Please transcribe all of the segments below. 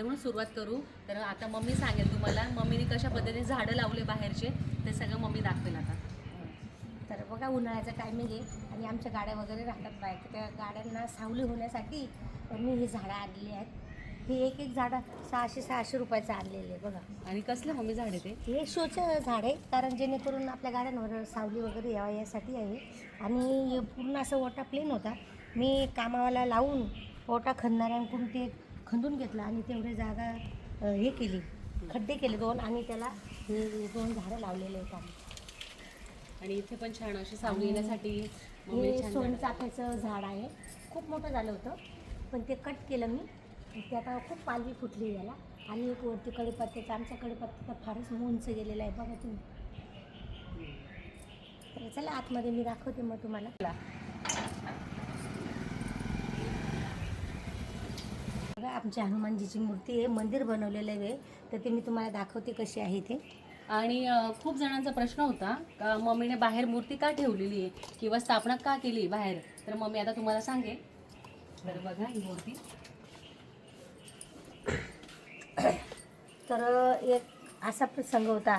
बाहेरूनच सुरुवात करू. तर आता मम्मी सांगेल तुम्हाला मम्मीने कशा पद्धतीने झाडं लावले बाहेरचे ते सगळं मम्मी दाखवेल आता. तर बघा उन्हाळ्याचा टायमिंग आहे आणि आमच्या गाड्या वगैरे राहतात बाहेर. तर त्या गाड्यांना सावली होण्यासाठी मी ही झाडं आणलेली आहेत. हे एक एक झाडं सहाशे सहाशे रुपयाचं आणलेलं आहे बघा. आणि कसलं मम्मी झाड आहे ते? हे शोचं झाड आहे कारण जेणेकरून आपल्या गाड्यांवर सावली वगैरे यावं यासाठी आहे. आणि हे पूर्ण असं ओटा प्लेन होता. मी कामावाला लावून ओटा खणणाऱ्यांकडून ते खंदून घेतलं आणि तेवढे जागा हे केली. खड्डे केले दोन आणि त्याला हे दोन झाडं लावलेले आहेत आम्ही. आणि इथे पण छान अशी सावली येण्यासाठी हे सोनचाफ्याचं झाड आहे. खूप मोठं झालं होतं पण ते कट केलं मी. ते आता खूप पालवी फुटली याला. आणि एक वरती कडीपत्त्याचं आमच्या कडीपत्त्याचा फारच उंच गेलेला आहे बघा तुम्ही. तर चला आतमध्ये मी दाखवते मग तुम्हाला. बघा आमच्या हनुमानजीची मूर्ती आहे मंदिर बनवलेलं आहे. तर ते मी तुम्हाला दाखवते कशी आहे ते. आणि खूप जणांचा प्रश्न होता का मम्मीने बाहेर मूर्ती का ठेवलेली आहे? किंवा स्थापना का केली बाहेर? तर मम्मी आता तुम्हाला सांगेल. तर बघा ही मूर्ती. तर एक असा प्रसंग होता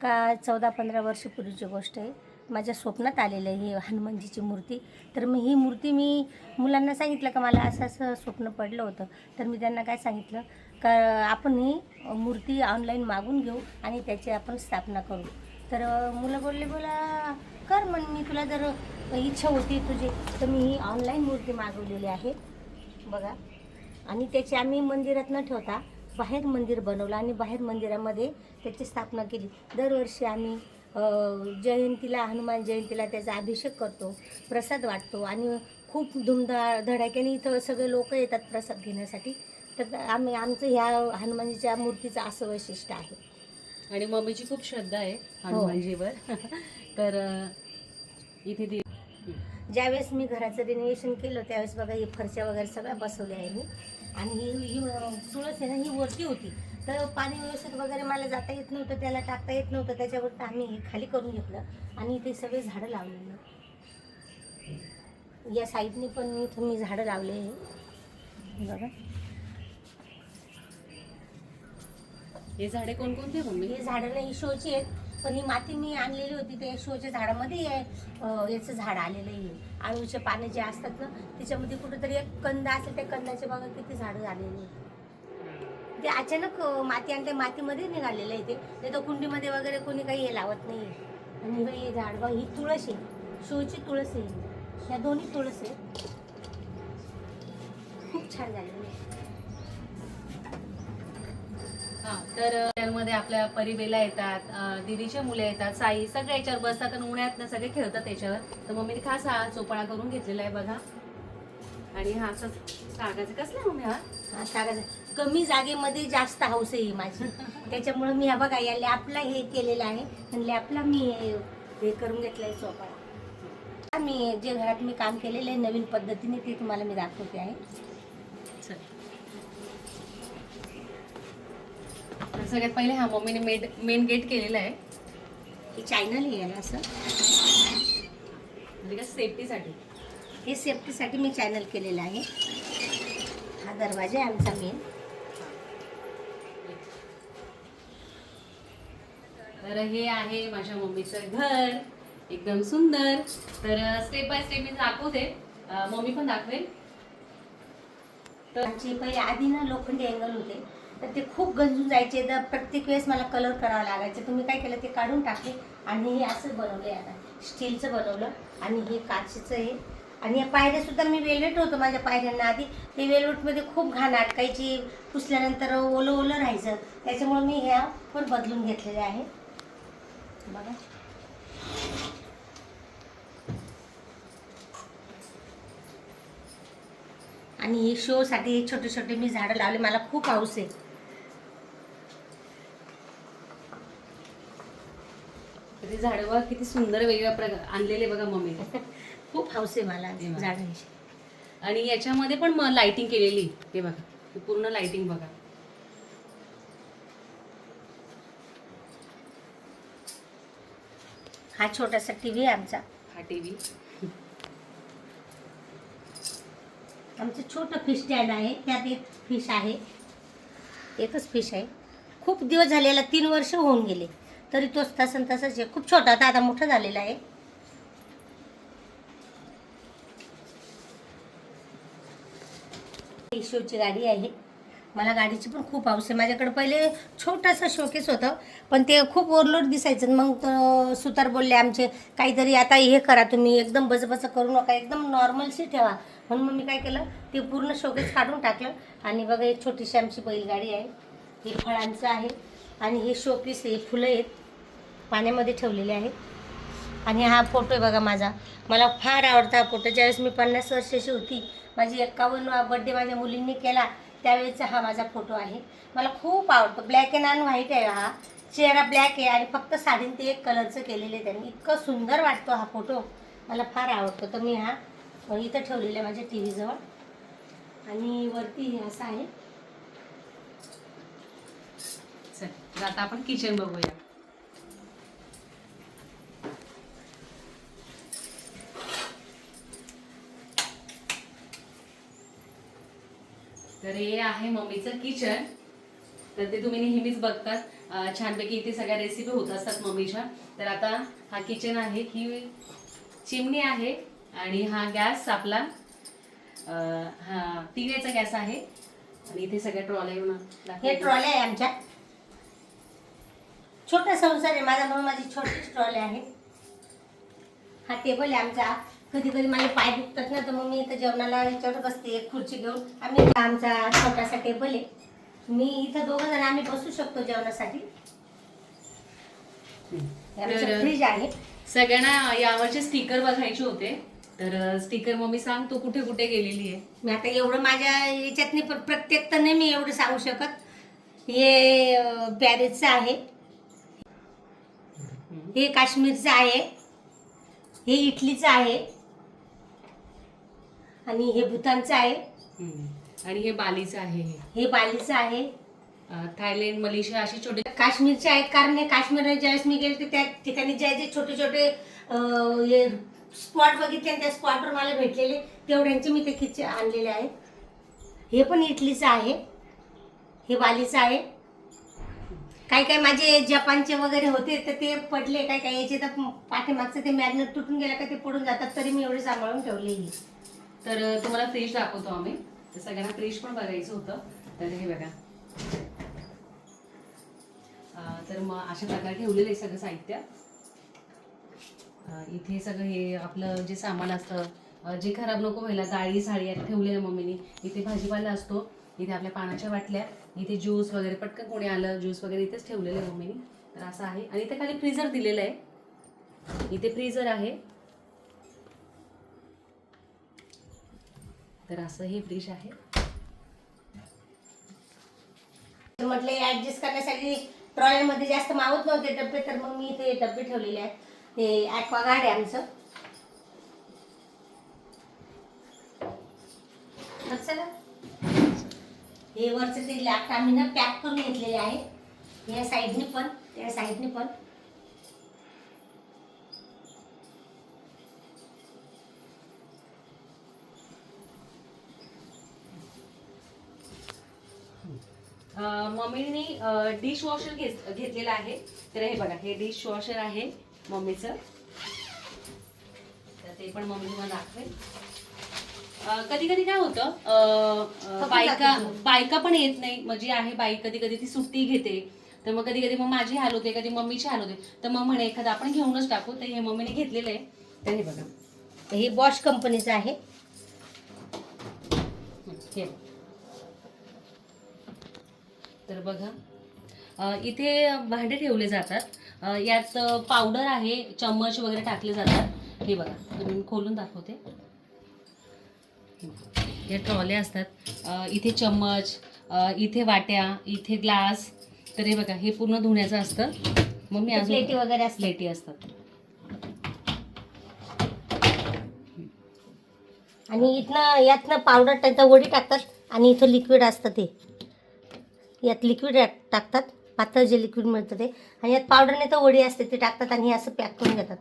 का चौदा पंधरा वर्षपूर्वीची गोष्ट आहे. माझ्या स्वप्नात आलेलं आहे ही हनुमानजीची मूर्ती. तर मी ही मूर्ती मी मुलांना सांगितलं का मला असं असं स्वप्न पडलं होतं. तर मी त्यांना काय सांगितलं का आपण ही मूर्ती ऑनलाईन मागून घेऊ आणि त्याची आपण स्थापना करू. तर मुलं बोलले बोला कर म्हण मी तुला जर इच्छा होती तुझी तर मी ही ऑनलाईन मूर्ती मागवलेली आहे. बघा. आणि त्याची आम्ही मंदिरात न ठेवता बाहेर मंदिर बनवलं आणि बाहेर मंदिरामध्ये त्याची स्थापना केली. दरवर्षी आम्ही जयंतीला हनुमान जयंतीला त्याचा अभिषेक करतो प्रसाद वाटतो आणि खूप धुमधा धडाक्याने इथं सगळे लोक येतात प्रसाद घेण्यासाठी. तर आम्ही आमचं ह्या हनुमानजीच्या मूर्तीचं असं वैशिष्ट्य आहे. आणि मम्मीची खूप श्रद्धा आहे हनुमानजीवर. तर इथे ती ज्यावेळेस मी घराचं रिनोव्हेशन केलं त्यावेळेस बघा ही फरच्या वगैरे सगळ्या बसवल्या आहे मी आणि ही ही तुळस आहे ना ही वरती होती. तर पाणी व्यवस्थित वगैरे मला जाता येत नव्हतं त्याला टाकता येत नव्हतं त्याच्यावर आम्ही हे खाली करून घेतलं आणि इथे सगळे झाडं लावलेली. या साईडने पण इथं मी झाडं लावले. बघा. हे झाडे कोणकोणते ही झाडं नाही शोची आहेत. पण ही माती मी आणलेली होती ते शोच्या झाडामध्ये याचं झाड आलेलं आहे. आळूचे पाने जे असतात ना त्याच्यामध्ये कुठेतरी एक कंद असेल त्या कंदाचे बघा किती झाडं झालेली आहेत. ते अचानक माती आणि त्या मातीमध्ये निघालेलं आहे ते. तर कुंडीमध्ये वगैरे कोणी काही हे लावत नाही आणि हे झाड बघ ही तुळस आहे. शोची तुळस आहे. ह्या दोन्ही तुळस आहे खूप छान झालेली आहे. हा तर त्यामध्ये आपल्या परिबेला येतात अं, दीदीचे मुले येतात साई सगळे याच्यावर बसतात आणि उन्हाळ्यात ना सगळे खेळतात त्याच्यावर. तर मम्मीने खास हा चोपडा करून घेतलेला आहे बघा. आणि हा असं सागाचं कसलं मम्मी हा, सागाचं. कमी जागेमध्ये जास्त हौस आहे ही माझी. त्याच्यामुळं मी हा बघा या लॅपला हे केलेलं आहे. आणि लॅपला मी हे हे करून घेतलं आहे सोफा मी जे घरात मी काम केलेलं आहे नवीन पद्धतीने ते तुम्हाला मी दाखवते आहे. सगळ्यात पहिले हा मम्मीने मेड मेन गेट केलेला आहे. हे चॅनल आहे याला असं. म्हणजे का सेफ्टीसाठी हे सेफ्टीसाठी मी चॅनल केलेलं आहे. हा दरवाजा आहे आमचा मेन तर हे आहे माझ्या मम्मीचं घर. एकदम सुंदर. तर स्टेप बाय स्टेप मी दाखवते. मम्मी पण दाखवेल. तर आमचे पहिले आधी ना लोखंडी अँगल होते. तर ते खूप गंजून जायचे. तर प्रत्येक वेळेस मला कलर करावा लागायचं. तुम्ही काय केलं ते काढून टाकले. आणि हे असं बनवलं आता. स्टीलचं बनवलं. आणि हे काचेचं हे आणि या पायऱ्यासुद्धा मी वेलवेट होतो माझ्या पायऱ्यांना आधी. ते वेलवेटमध्ये खूप घाण अटकायची. पुसल्यानंतर ओलं ओलं राहायचं. त्याच्यामुळे मी ह्या पण बदलून घेतलेल्या आहे. बघा. आणि हे शोसाठी छोटे छोटे मी झाडं लावले. मला खूप हाऊस आहे. ते झाडं बघा किती सुंदर वेगवेगळ्या प्रकार आणलेले बघा मम्मी. खूप हाऊस आहे मला. झाडांची आणि याच्यामध्ये पण लाइटिंग केलेली. हे बघा. पूर्ण लाइटिंग बघा. हा छोटासा टी व्ही आहे आमचा. हा टीव्ही. आमचं छोटं फिश स्टँड आहे. त्यात एक फिश आहे. एकच फिश आहे. खूप दिवस झालेला तीन वर्ष होऊन गेले. तरी तोच तसं तसंच आहे. खूप छोटा होता. आता मोठा झालेला आहे. शिवची गाडी आहे. मला गाडीची पण खूप हौस आहे. माझ्याकडे पहिले छोटासा शोकेस होतं पण ते खूप ओरलोट दिसायचं. मग तो सुतार बोलले आमचे काहीतरी आता हे करा तुम्ही एकदम बजबज करू नका एकदम नॉर्मलशी ठेवा. म्हणून मग मी काय केलं ते पूर्ण शोकेस काढून टाकलं. आणि बघा एक छोटीशी आमची बैलगाडी आहे. हे फळांचं आहे. आणि हे शोपीस हे फुलं आहेत. पाण्यामध्ये ठेवलेले आहेत. आणि हा फोटो आहे बघा माझा. मला फार आवडता हा फोटो. ज्यावेळेस मी पन्नास वर्षाची होती माझी एक्कावन्न बड्डे माझ्या मुलींनी केला त्यावेळेचा हा माझा फोटो आहे. मला खूप आवडतो. ब्लॅक अँड आणि व्हाईट आहे हा. चेहरा ब्लॅक आहे आणि फक्त साडीन ते एक कलरचं केलेलं आहे त्यांनी. इतकं सुंदर वाटतो हा फोटो. मला फार आवडतो. तर मी हा इथं ठेवलेला आहे माझ्या टी व्हीजवळ आणि वरती हे असं आहे. चल आता आपण किचन बघूया. तर हे आहे मम्मीचं किचन तर ते तुम्ही नेहमीच बघतात. छानपैकी इथे सगळ्या रेसिपी होत असतात मम्मीच्या. तर आता हा किचन आहे ही चिमणी आहे आणि हा गॅस आपला हा तिळेचा गॅस आहे. आणि इथे सगळ्या ट्रॉल्या येऊन हे ट्रॉल्या ट्रॉले आहे आमच्या. छोटा संसार आहे. माझा म्हणून माझी छोटी ट्रॉले आहे. हा टेबल आहे आमचा. कधी कधी माझे पाय दुखतात ना तर मग मी इथं जेवणाला याच्यावर बसते एक खुर्ची घेऊन. आम्ही आमचा छोटासा टेबल आहे मी इथं दोघं जण आम्ही बसू शकतो जेवणासाठी. आमचं तर- फ्रीज आहे. सगळ्यांना यावरचे स्टिकर बघायचे होते. तर स्टिकर मग मी सांग तू कुठे कुठे गेलेली आहे? मी आता एवढं माझ्या याच्यात नाही पण प्रत्येक तर नाही मी एवढं सांगू शकत. हे अं, पॅरिसचं आहे. हे काश्मीरचं आहे. हे इटलीचं आहे. आणि हे भूतानचं आहे. आणि हे बालीचं आहे हे. हे बालीचं आहे. अं, थायलंड मलेशिया असे छोटे काश्मीरचे आहेत कारण हे काश्मीरला ज्यावेळेस मी गेले त्या ठिकाणी जे जे छोटे छोटे अं, हे स्पॉट बघितले आणि त्या स्पॉटवर मला भेटलेले तेवढ्यांचे मी ते किचन आणलेले आहेत. हे पण इटलीचं आहे. हे बालीचं आहे. काही काही माझे जपानचे वगैरे होते तर ते पडले काय काय याचे तर पाठीमागचं ते मॅग्नेट तुटून गेलं का ते पडून जातात तरी मी एवढे सांभाळून ठेवले ही तर तुम्हाला फ्रीज दाखवतो आम्ही. तर सगळ्यांना फ्रीज पण बघायचं होतं. तर हे बघा. तर मग अशा प्रकारे ठेवलेलं आहे सगळं साहित्य. इथे सगळं हे आपलं जे सामान असतं जे खराब नको व्हायला डाळी साळी यात ठेवलेलं मम्मीने. इथे भाजीपाला असतो. इथे आपल्या पाण्याच्या बाटल्या. इथे ज्यूस वगैरे पटकन कोणी आलं ज्यूस वगैरे इथेच ठेवलेलं आहे मम्मीने. तर असं आहे. आणि इथे खाली फ्रीजर दिलेलं आहे. इथे फ्रीजर आहे. तर असं हे फ्रीज आहे. म्हटलं ऍडजस्ट करण्यासाठी ट्रॉलीमध्ये जास्त मावत नव्हते डबे तर मग मी इथे डबे ठेवलेले आहेत. हे ॲक्वागार्ड आहे आमचं. चला हे वरचं ते लॅपटॉप आम्ही ना पॅक करून घेतलेले आहे या साईडने पण त्या साईडने पण. मम्मीने डिश वॉशर घेतलेलं आहे. तर हे बघा हे डिश वॉशर आहे मम्मीचं. तर ते पण मम्मी तुम्हाला दाखवेल. कधी कधी काय होतं बायका. बायका पण येत नाही. म्हणजे आहे बाई कधी कधी ती सुट्टी घेते. तर मग कधी कधी मग माझी हाल होते कधी मम्मीची हाल होते. तर मग म्हणे एखादं आपण घेऊनच टाकू. तर हे मम्मीने घेतलेलं आहे. तर हे बघा. हे बॉश कंपनीचं आहे. हे तर बघा. इथे भांडे ठेवले जातात. यात पावडर आहे चम्मच वगैरे टाकले जातात. हे बघा मी खोलून दाखवते. या ट्रॉल्या असतात. इथे चम्मच इथे वाट्या इथे ग्लास. तर हे बघा हे पूर्ण धुण्याचं असतं. मग मी अजून प्लेटी वगैरे प्लेटी असतात. आणि इथनं यातनं पावडर टाकतात वडी टाकतात आणि इथं लिक्विड असतं ते. यात लिक्विड टाकतात. पातळ जे लिक्विड मिळतं ते. आणि यात पावडर नाही तर वडी असते ते टाकतात आणि हे असं पॅक करून घेतात.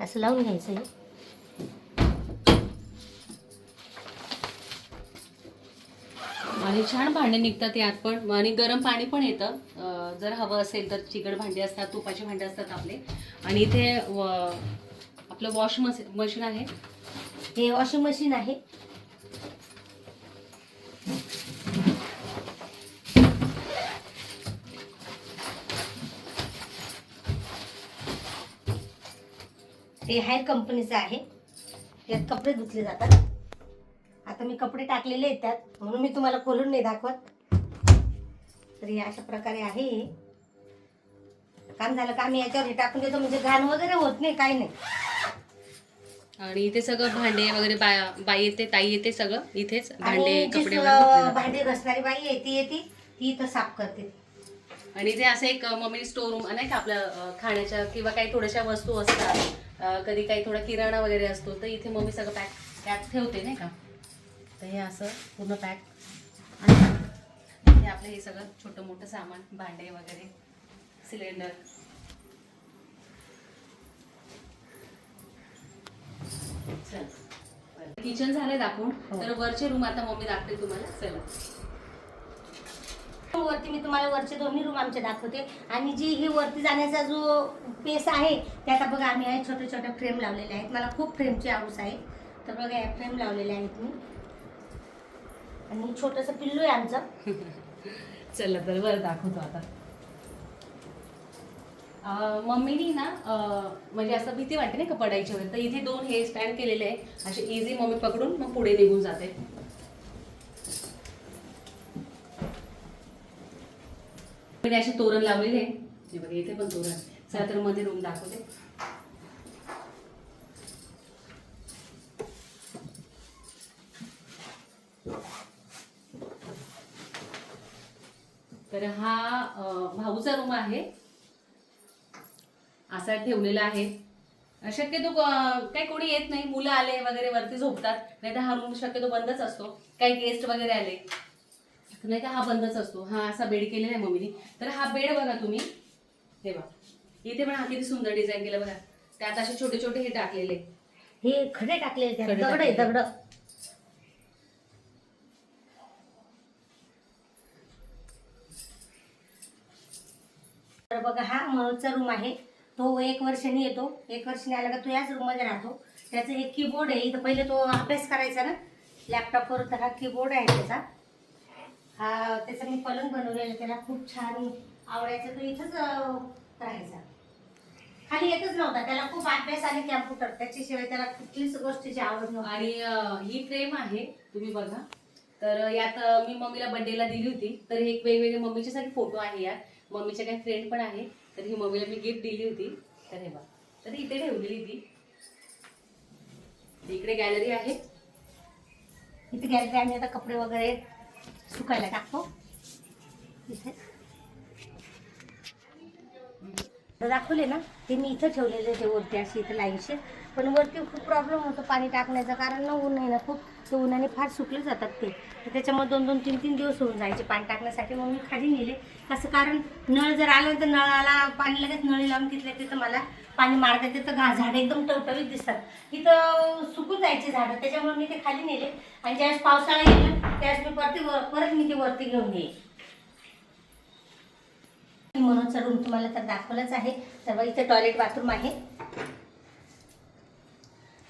असं लावून घ्यायचं हे. आणि छान भांडे निघतात यात पण. आणि गरम पाणी पण येतं. जर हवं असेल तर चिकट भांडी असतात तुपाची भांडी असतात आपले. आणि इथे आपलं वॉश मशीन आहे. हे वॉशिंग मशीन आहे. हे हायर कंपनीचं आहे. यात कपडे धुतले जातात. आता मी कपडे टाकलेले त्यात. म्हणून मी तुम्हाला खोलून नाही दाखवत. तर हे अशा प्रकारे आहे. काम झालं का? आम्ही याच्यावर हे टाकून देतो. म्हणजे घाण वगैरे होत नाही काही नाही. आणि इथे सगळं भांडे वगैरे बाई येते ताई येते सगळं. इथेच भांडे आणि जी कपडे स- वगैरे धुतले जातात. भांडी घसणारी बाई आहे ती येते ती इथं साफ करते. आणि इथे असं एक मम्मी स्टोर रूम नाही का आपल्या अं, खाण्याच्या किंवा काही थोड्याशा वस्तू असतात. कधी काही थोडा किराणा वगैरे असतो तर इथे मम्मी सगळं पॅक पॅक ठेवते नाही का? तर हे असं पूर्ण पॅक आणि हे आपलं हे सगळं छोटं मोठं सामान भांडे वगैरे सिलेंडर किचन झालंय दाखवून. तर वरचे रूम आता मम्मी दाखवते तुम्हाला. चला. वरती मी तुम्हाला वरचे दोन्ही रूम आमचे दाखवते. आणि जी ही वरती जाण्याचा जो पेस आहे त्यात बघा आम्ही आहे छोटे छोटे फ्रेम लावलेले आहेत. मला खूप फ्रेमची आवड आहे. तर बघा या फ्रेम लावलेले आहेत मी. आणि छोटंसं पिल्लू आहे आमचं. चला तर वर दाखवतो आता. मम्मीनी ना म्हणजे असं भीती वाटते नाही का पडायची वगैरे. तर इथे दोन हे स्टँड केलेले आहे असे इझी मम्मी पकडून मग पुढे निघून जाते. मी असे तोरण लावलेले आहे. हे बघा इथे पण तोरण. चला तर मध्ये रूम दाखवते. तर हा भाऊचा रूम आहे. असा ठेवलेला आहे. शक्यतो काही कोणी येत नाही. मुलं आले वगैरे वरती झोपतात. नाही तर हा रूम शक्यतो बंदच असतो. काही गेस्ट वगैरे आले. नाही तर हा बंदच असतो. हा असा बेड केलेला आहे मम्मीने. तर हा बेड बघा तुम्ही. हे बघा. इथे पण हा किती सुंदर डिझाईन केलं बघा. त्यात असे छोटे छोटे हे टाकलेले. हे खडे टाकले. खडे दगड आहे टाकलेले. दगड. तर बघा हा मनोजचा रूम आहे. तो एक वर्षाने येतो. एक वर्षाने आला का तो याच रूममध्ये राहतो. त्याचं एक कीबोर्ड आहे. इथं पहिले तो अभ्यास करायचा ना. लॅपटॉपवर तर हा कीबोर्ड आहे त्याचा. हा त्याचा मी पलंग बनवलेला त्याला खूप छान आवडायचा. तो इथंच राहायचा. खाली येतच नव्हता त्याला खूप अभ्यास आणि कॅम्प्युटर त्याच्याशिवाय त्याला कुठलीच गोष्टीची आवड नव्हती. आणि ही फ्रेम आहे तुम्ही बघा. तर यात मी मम्मीला बर्थडेला दिली होती. तर हे एक वेगवेगळे मम्मीचे सगळे फोटो आहे यात. मम्मीचे काही फ्रेंड पण आहे. तर ही मम्मीला मी गिफ्ट दिली होती. तर हे बघा. तर इथे ठेवलेली ती. इकडे गॅलरी आहे. इथे गॅलरी आम्ही आता कपडे वगैरे सुकायला टाकतो. इथे. दाखवले ना ते मी इथं ठेवलेले ते वरती अशी इथं लाईनशी पण वरती खूप प्रॉब्लेम होतो पाणी टाकण्याचा कारण ना ऊन आहे ना खूप. ते उन्हाने फार सुकले जातात ते. त्याच्यामध्ये त्याच्यामुळे दोन दोन तीन तीन दिवस होऊन जायचे पाणी टाकण्यासाठी. मग मी खाली नेले. कसं कारण नळ जर आलं तर नळाला पाणी लगेच नळी लावून तिथले तिथं मला. पाणी मारता येते तर घा झाडं एकदम टवटवीत दिसतात. इथं सुकून जायचे झाडं त्याच्यामुळे मी ते खाली नेले. आणि ज्यावेळेस पावसाळा येईल त्यावेळेस मी परती वर परत मी ते वरती घेऊन येईल मनोजचा रूम तुम्हाला तर दाखवलंच आहे. तर बघा इथे टॉयलेट बाथरूम आहे.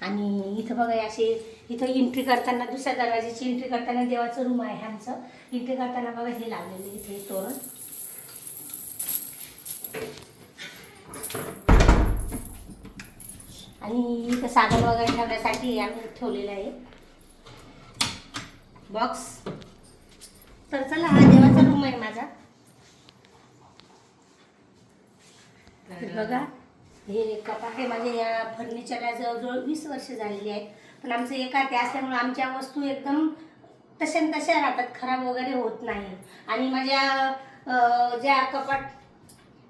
आणि इथं बघा असे इथं एंट्री करताना दुसऱ्या दरवाजाची एंट्री करताना देवाचं रूम आहे आमचं. एंट्री करताना बघा हे लावलेलं इथे तोरण. आणि इथं साबण वगैरे ठेवण्यासाठी आम्ही ठेवलेलं आहे. बॉक्स तर चला हा देवाचा रूम आहे माझा. बघा हे कपाट आहे माझे. या फर्निचरला जवळजवळ वीस वर्ष झालेली आहेत. पण आमचं एका ते असल्यामुळे आमच्या वस्तू एकदम तशा न तशा राहतात खराब वगैरे होत नाही. आणि माझ्या ज्या कपाट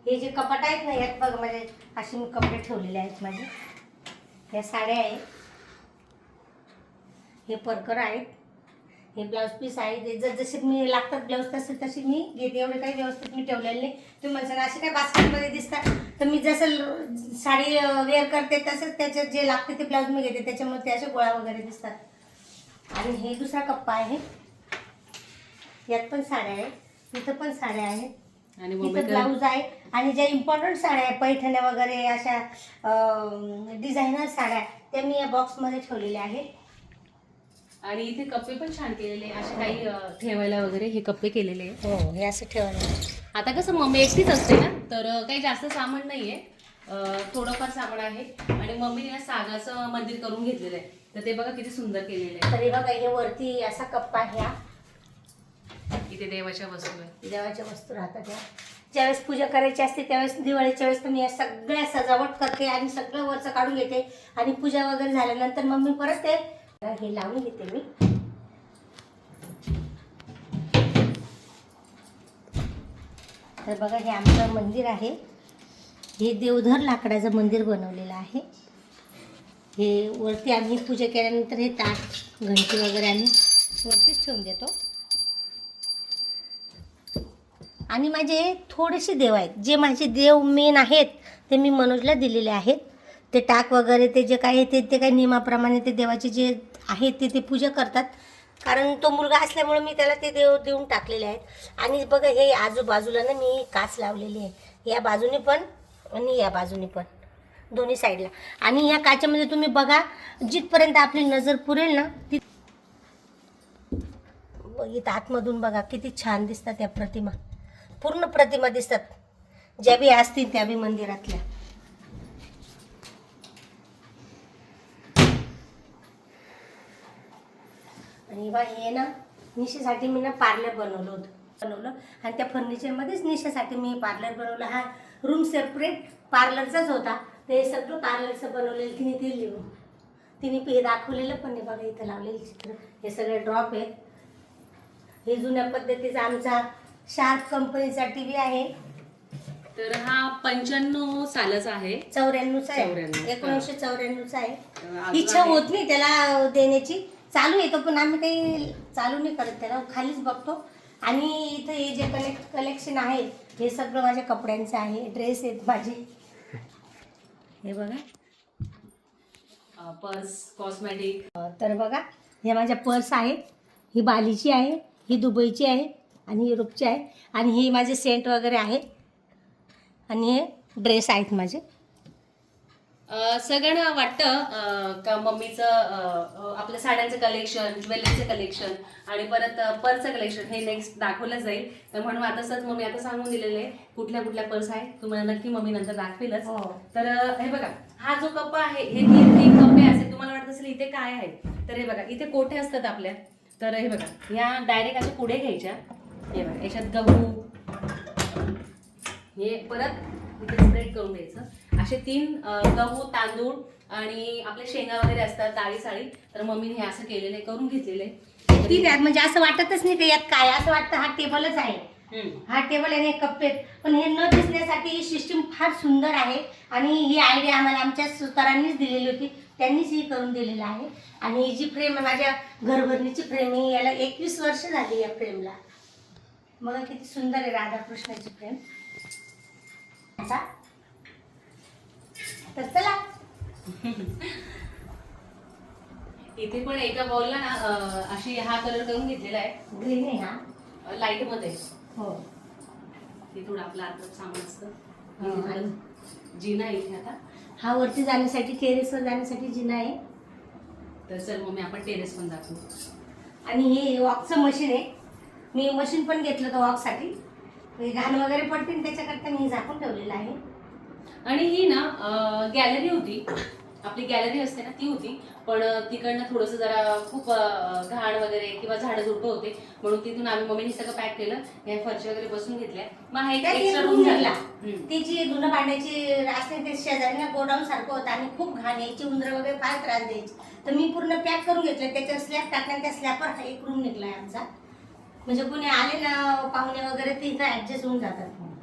हे जे कपाट आहेत ना यात बघा माझे असे मी कपडे ठेवलेले आहेत माझे. ह्या साड्या आहेत हे परकर आहेत. हे ब्लाऊज पीस आहे ते जर जसे मी लागतात ब्लाऊज तसे तसे मी घेते एवढे काही व्यवस्थित मी ठेवलेले नाही. तुम्ही म्हणसान असे काय बास्केटमध्ये दिसतात? तर मी जसं साडी वेअर करते तसंच त्याचे जे लागते ते ब्लाऊज मी घेते. त्याच्यामुळे ते असे गोळा वगैरे दिसतात. आणि हे दुसरा कप्पा आहे. यात पण साड्या आहेत. इथं पण साड्या आहेत. आणि ब्लाऊज आहे. आणि ज्या इम्पॉर्टंट साड्या आहे पैठण्या वगैरे अशा डिझायनर साड्या त्या मी या बॉक्समध्ये ठेवलेल्या आहेत. आणि इथे कप्पे पण छान केलेले असे काही ठेवायला वगैरे हे कप्पे केलेले आहे हो हे असं ठेवलं आता कसं मम्मी एकटीच असते ना? तर काही जास्त सामान नाहीये. अं, थोडंफार सामान आहे. आणि मम्मीने ना सागाचं मंदिर करून घेतलेलं आहे. तर ते बघा किती सुंदर केलेलं आहे. तरी बघा हे वरती असा कप्पा ह्या तिथे देवाच्या वस्तू आहे देवाच्या वस्तू राहतात या ज्यावेळेस पूजा करायची असते त्यावेळेस दिवाळीच्या वेळेस तर मी या सगळ्या सजावट करते आणि सगळं वरचं काढून घेते. आणि पूजा वगैरे झाल्यानंतर मग मी परत ते हे लावून घेते मी. तर बघा हे आमचं मंदिर आहे. हे देवधर लाकडाचं मंदिर बनवलेलं आहे. हे वरती आम्ही पूजा केल्यानंतर हे ताट घंटी वगैरे आम्ही वरतीच ठेवून देतो. आणि माझे थोडेसे देव आहेत. जे माझे देव मेन आहेत ते मी मनोजला दिलेले आहेत. ते टाक वगैरे ते जे काय आहे ते ते काही नियमाप्रमाणे ते देवाचे जे आहेत ते ते पूजा करतात. कारण तो मुलगा असल्यामुळे मी त्याला ते देव देऊन टाकलेले आहेत. आणि बघा हे आजूबाजूला ना मी काच लावलेली आहे. या बाजूने पण आणि या बाजूने पण. दोन्ही साईडला. आणि या काचेमध्ये तुम्ही बघा जिथपर्यंत आपली नजर पुरेल ना ती इथं आतमधून बघा किती छान दिसतात या प्रतिमा. पूर्ण प्रतिमा दिसतात. ज्या बी असतील त्या बी मंदिरातल्या. आणि बा हे ना निशेसाठी मी ना पार्लर बनवलं होतं. बनवलं. आणि त्या फर्निचरमध्येच निशेसाठी मी पार्लर बनवलं. हा रूम सेपरेट पार्लरचाच होता. ते सगळं पार्लरचं बनवलेलं तिने दिली. लिहून तिने हे दाखवलेलं पण नाही बघा इथं लावलेलं चित्र. हे सगळे ड्रॉप आहेत हे जुन्या पद्धतीचा आमचा शार्प कंपनीचा टी व्ही आहे. तर हा पंच्याण्णव सालाचा आहे. चौऱ्याण्णवचा आहे. 94, एकोणीसशे चौऱ्याण्णवचा आहे. इच्छा. होत नाही त्याला देण्याची. चालू येतो पण आम्ही काही चालू नाही करत त्याला. खालीच बघतो. आणि इथं हे जे कलेक्ट कलेक्शन आहे हे सगळं माझ्या कपड्यांचं आहे. ड्रेस आहेत माझे. हे बघा. पर्स कॉस्मॅटिक अं, तर बघा ह्या माझ्या पर्स आहेत. ही बालीची आहे. ही दुबईची आहे. आणि ही युरोपची आहे आणि हे माझे सेंट वगैरे आहेत. आणि हे ड्रेस आहेत माझे. सगळ्यांना वाटतं का मम्मीचं आपल्या साड्यांचं कलेक्शन ज्वेलरीचं कलेक्शन आणि परत पर्सचं कलेक्शन हे नेक्स्ट दाखवलं जाईल. तर म्हणून आता सहज मम्मी आता सांगून दिलेले आहे कुठल्या कुठल्या पर्स आहेत तुम्हाला नक्की मम्मी नंतर दाखवेलच. हो. तर हे बघा हा जो कप्पा आहे हे तीन तीन कप्पे असेल तुम्हाला वाटत असेल इथे काय आहे? तर हे बघा इथे कोठे असतात आपल्या? तर हे बघा या डायरेक्ट अशा पुढे घ्यायच्या. हे बघा याच्यात गहू. हे परत इथे स्प्रेड करून द्यायचं असे तीन गहू तांदूळ आणि आपले शेंगा वगैरे असतात डाळी साळी तर मम्मीने हे असं केलेलं आहे करून घेतलेलं. आहे तीन आहेत म्हणजे असं वाटतच नाही ते यात काय. असं वाटतं हा टेबलच आहे. हा टेबल आणि हे कप्पे आहेत. पण हे न दिसण्यासाठी ही सिस्टीम फार सुंदर आहे. आणि ही आयडिया आम्हाला आमच्या सुतारांनीच दिलेली होती. त्यांनीच ही करून दिलेलं आहे. आणि ही जी फ्रेम आहे माझ्या घरभरणीची फ्रेम आहे याला एकवीस वर्ष झाली या फ्रेमला बघा किती सुंदर आहे राधाकृष्णाची फ्रेम आता. तर चला. इथे पण एका बॉलला ना अं, अशी हा कलर करून घेतलेला आहे. ग्रीन आहे हा. लाइटमध्ये. हो. ते थोडं आपलं आता सामान असतं. जिना इथे आता. हा वरती जाण्यासाठी टेरेसवर जाण्यासाठी जिना आहे. तर चल मम्मी आपण टेरेस पण दाखवू. आणि हे वॉकचं मशीन आहे. मी मशीन पण घेतलं होतं वॉकसाठी घाण वगैरे पडते ना त्याच्याकरता मी झाकून ठेवलेलं आहे. आणि ही ना गॅलरी होती. आपली गॅलरी असते ना ती होती. पण तिकडनं थोडंसं जरा खूप घाण वगैरे किंवा झाडं झुडपं होते. म्हणून तिथून आम्ही मम्मीने सगळं पॅक केलं. या फरशी वगैरे बसून घेतल्या. मग हा एक एक्स्ट्रा रूम झाला. निघाला. ती जी धुणं भांड्याची असते ते शेजारी ना गोडाऊन सारखं होतं आणि खूप घाण यायची उंदरं वगैरे फार त्रास द्यायची. तर मी पूर्ण पॅक करून घेतलं. त्याच्यावर स्लॅब टाकला त्या स्लॅबवर हा एक रूम निघलाय आमचा. म्हणजे कोणी आले ना पाहुणे वगैरे ते इथं ऍडजस्ट होऊन जातात? मला.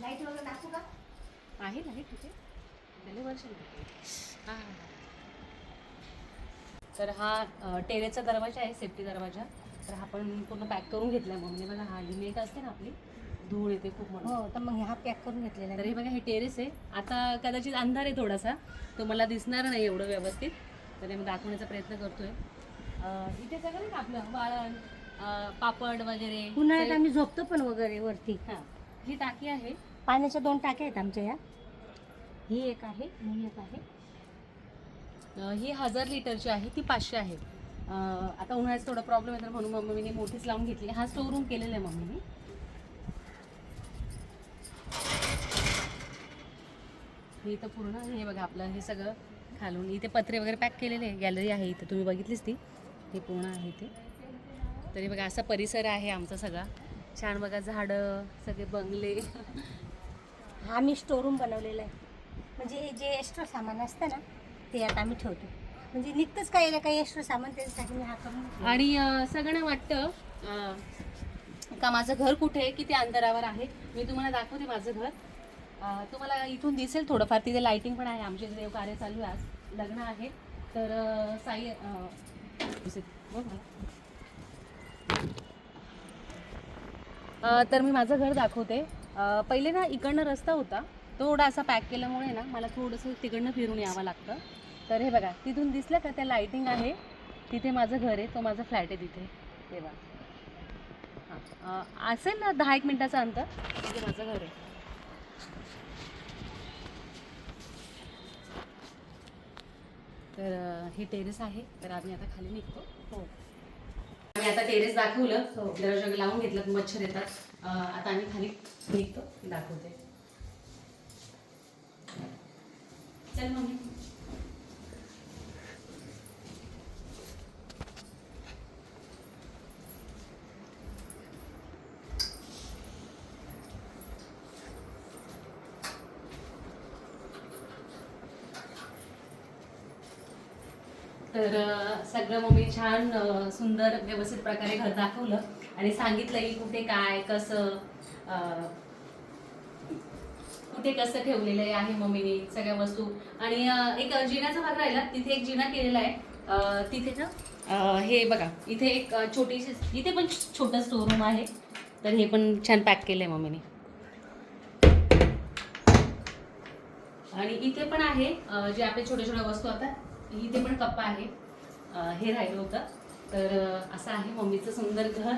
लाइट वगैरे दाखवू का आहे तिथे वर्ष. तर हा अ, टेरेसचा दरवाजा आहे सेफ्टी दरवाजा तर हा पण पूर्ण पॅक करून घेतलाय मम्मीने बघा हा ही मेक असते ना आपली धूळ येते खूप म्हणून. हो तर मग हा पॅक करून घेतलेला तर आहे हे बघा हे टेरेस आहे. आता कदाचित अंधार आहे थोडासा तो मला दिसणार नाही एवढं व्यवस्थित. तर हे मी दाखवण्याचा प्रयत्न करतोय. अं, इथे सगळं ना आपलं? वाळण अं, पापड वगैरे उन्हाळ्यात आम्ही झोपतो पण वगैरे वरती. हां. ही टाकी आहे. पाण्याच्या दोन टाक्या आहेत आमच्या या. ही एक आहे ही एक आहे. अं, ही हजार लिटरची आहे ती पाचशे आहे. अं, आता उन्हाळ्याचा थोडा प्रॉब्लेम आहे तर म्हणून मम्मीने मोठीच लावून घेतली. हा स्टोर रूम केलेला आहे मम्मीने. हे इथं पूर्ण हे बघा आपलं हे सगळं खालून. इथे पत्रे वगैरे पॅक केलेले आहे. गॅलरी आहे इथे. तुम्ही बघितलीच ती. हे पूर्ण आहे ते तरी बघा असा परिसर आहे आमचा सगळा. छान बघा झाडं सगळे बंगले. हा आम्ही स्टोरूम बनवलेला आहे. म्हणजे हे जे एक्स्ट्रा सामान असतं ना ते आता आम्ही ठेवतो. म्हणजे निघतंच काही ना काही एक्स्ट्रा सामान त्याच्यासाठी मी हा करून. आणि अं, सगळ्यांना वाटतं का माझं घर कुठे आहे किती अंतरावर आहे? मी तुम्हाला दाखवते माझं घर. तुम्हाला इथून दिसेल थोडंफार तिथे लायटिंग पण आहे. आमचे देव कार्य चालू आहे आज लग्न आहे. तर साई तर मी माझं घर दाखवते. पहिले ना इकडनं रस्ता होता. थोडा असा पॅक केल्यामुळे ना मला थोडंसं तिकडनं फिरून यावं लागतं. तर हे बघा तिथून दिसलं का त्या लायटिंग आहे. तिथे माझं घर आहे तो माझा फ्लॅट आहे तिथे. तेव्हा हां असेल ना दहा एक मिनटाचं अंतर तिथे माझं घर आहे. तर हे टेरेस आहे. तर आम्ही आता खाली निघतो. हो. आम्ही आता टेरेस दाखवलं. हो. दरवाजा लावून घेतलं. मच्छर येतात. आता आम्ही खाली निघतो. दाखवते. चल मम्मी. तर सगळं मम्मी छान सुंदर व्यवस्थित प्रकारे घर दाखवलं आणि सांगितलं की कुठे काय कसं कुठे कसं ठेवलेलं आहे मम्मीने सगळ्या वस्तू. आणि एक जिन्याचा भाग राहिला तिथे एक जिना केलेला आहे. तिथे ना हे बघा इथे एक छोटीशी इथे पण छोटं स्टोरूम आहे. तर हे पण छान पॅक केलंय मम्मीने. आणि इथे पण आहे जे आपले छोट्या छोट्या वस्तू आता. इथे पण कप्पा आहे. हे राहिलं होतं. तर असं आहे मम्मीचं सुंदर घर.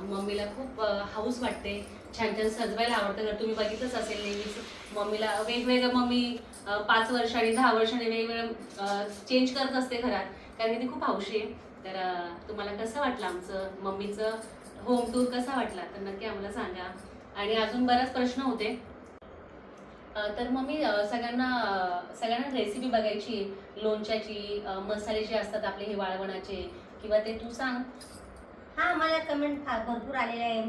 मम्मीला खूप हाऊस वाटते. छान छान सजवायला आवडतं. घर तुम्ही बघितलंच असेल नेहमीच. मम्मीला वेगवेगळं मम्मी पाच वर्षाने दहा वर्षाने वेगवेगळं चेंज करत असते घरात. कारण की ती खूप हौशी आहे. तर तुम्हाला कसं वाटलं आमचं मम्मीचं होम टूर कसा वाटला? तर नक्की आम्हाला सांगा. आणि अजून बराच प्रश्न होते. तर मग मी सगळ्यांना सगळ्यांना रेसिपी बघायची लोणच्याची मसाले जे असतात आपले हे वाळवणाचे किंवा ते तू सांग. हा मला कमेंट भरपूर आलेले आहे.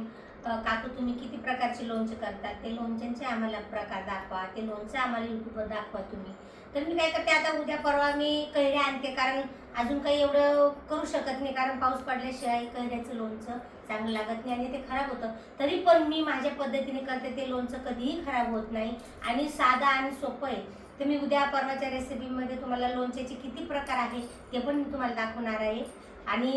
काकू तुम्ही किती प्रकारचे लोणचे करतात? ते लोणच्यांचे आम्हाला प्रकार दाखवा. ते लोणचं आम्हाला युट्यूबवर दाखवा तुम्ही. तर मी काय करते आता उद्या परवा मी कैऱ्या आणते कारण अजून काही एवढं करू शकत नाही कारण पाऊस पडल्याशिवाय कैऱ्याचं लोणचं चांगलं लागत नाही आणि ते खराब होतं. तरी पण मी माझ्या पद्धतीने करते ते लोणचं कधीही खराब होत नाही. आणि साधा आणि सोपं आहे. तर मी उद्या परवाच्या रेसिपीमध्ये तुम्हाला लोणच्याचे किती प्रकार आहे ते पण मी तुम्हाला दाखवणार आहे. आणि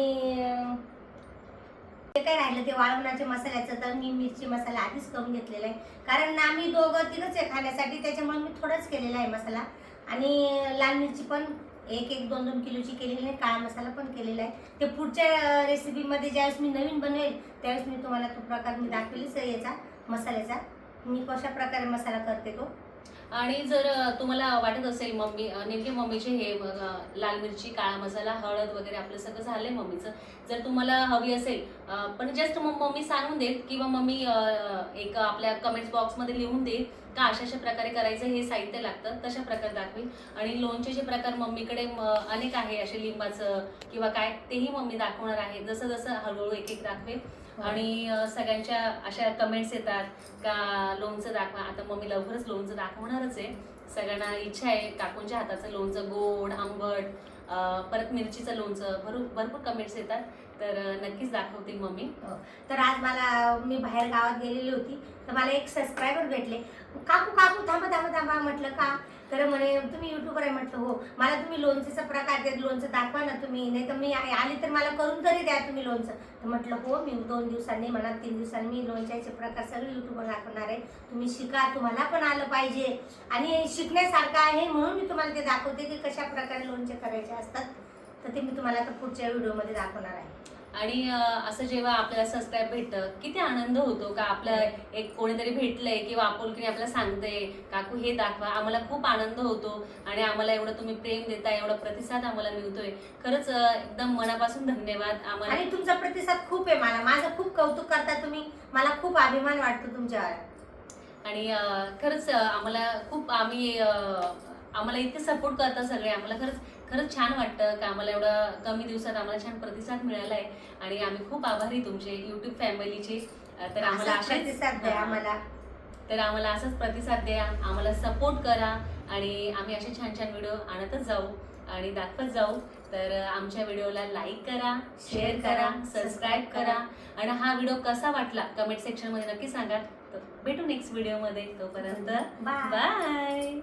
ते काय राहिलं ते वाळवणाच्या मसाल्याचं तर मी मिरची मसाला आधीच करून घेतलेला आहे. कारण आम्ही दोघं तिघंच आहे खाण्यासाठी त्याच्यामुळे मी थोडंच केलेला आहे मसाला. आणि लाल मिरची पण एक एक दोन दोन किलोची केलेली आहे. काळा मसाला पण केलेला आहे. ते पुढच्या रेसिपीमध्ये ज्यावेळेस मी नवीन बनवेल त्यावेळेस मी तुम्हाला तो प्रकार मी दाखवेलच आहे याचा मसाल्याचा. मी कशा प्रकारे मसाला करते तो? आणि जर तुम्हाला वाटत असेल मम्मी नेमके मम्मीचे हे लाल मिरची काळा मसाला हळद वगैरे आपलं सगळं झालंय मम्मीचं. जर तुम्हाला हवी असेल पण जस्ट मग मम्मी सांगून देईल किंवा मम्मी एक आपल्या कमेंट्स बॉक्समध्ये लिहून देईल का अशा अशा प्रकारे करायचं हे साहित्य लागतं तशा प्रकारे दाखवेल आणि लोणचेचे प्रकार मम्मीकडे अनेक आहे असे लिंबाचं किंवा काय तेही मम्मी दाखवणार आहे. जसं जसं हळूहळू एक एक दाखवेल आणि अ, सगळ्यांच्या अशा कमेंट्स येतात का लोणचं दाखवा. आता मम्मी लवकरच लोणचं दाखवणारच आहे. सगळ्यांना इच्छा आहे काकूंच्या हाताचं लोणचं गोड आंबट परत मिरचीचं लोणचं भरपूर भरपूर कमेंट्स येतात. तर नक्कीच दाखवतील मम्मी. हो. तर आज मला मी बाहेर गावात गेलेली होती. तर मला एक सबस्क्रायबर भेटले. काकू काकू थांबा थांबा थांबा म्हटलं का? तर म्हणे तुम्ही युट्यूबर आहे म्हटलं हो. मला तुम्ही लोणचेचा प्रकार देत लोणचं दाखवा ना तुम्ही. नाही तर मी आली तर मला करून तरी द्या तुम्ही लोणचं तर म्हटलं हो मी दोन दिवसांनी म्हणा तीन दिवसांनी मी लोणच्याचे प्रकार सगळे युट्यूबवर दाखवणार आहे. तुम्ही शिका तुम्हाला पण आलं पाहिजे. आणि शिकण्यासारखं आहे म्हणून मी तुम्हाला ते दाखवते की कशा प्रकारे लोणचे करायचे असतात. तर ते मी तुम्हाला आता पुढच्या व्हिडिओमध्ये दाखवणार आहे. आणि असं जेव्हा आपल्याला सबस्क्राईब भेटतं किती आनंद होतो का आपलं एक कोणीतरी भेटलंय किंवा आपुलकीने आपल्याला सांगते काकू हे दाखवा. आम्हाला खूप आनंद होतो आणि आम्हाला एवढं तुम्ही प्रेम देताय एवढा प्रतिसाद आम्हाला मिळतोय. खरंच एकदम मनापासून धन्यवाद. आम्हाला आणि तुमचा प्रतिसाद खूप आहे मला. माझं खूप कौतुक करता तुम्ही. मला खूप अभिमान वाटतो तुमच्यावर. आणि खरंच आम्हाला खूप आम्ही आम्हाला इतके सपोर्ट करतात सगळे. आम्हाला खरंच खरंच छान वाटतं का आम्हाला एवढं कमी दिवसात आम्हाला छान प्रतिसाद मिळाला आहे आणि आम्ही खूप आभारी तुमचे युट्यूब फॅमिलीचे. तर आम्हाला प्रतिसाद द्या. आम्हाला. तर आम्हाला असाच प्रतिसाद द्या. आम्हाला सपोर्ट करा. आणि आम्ही असे छान छान व्हिडिओ आणतच जाऊ आणि दाखवत जाऊ. तर आमच्या व्हिडिओला लाईक करा शेअर करा सबस्क्राईब करा. आणि हा व्हिडिओ कसा वाटला? कमेंट सेक्शनमध्ये नक्की सांगा. तर भेटू नेक्स्ट व्हिडिओमध्ये तोपर्यंत बाय बाय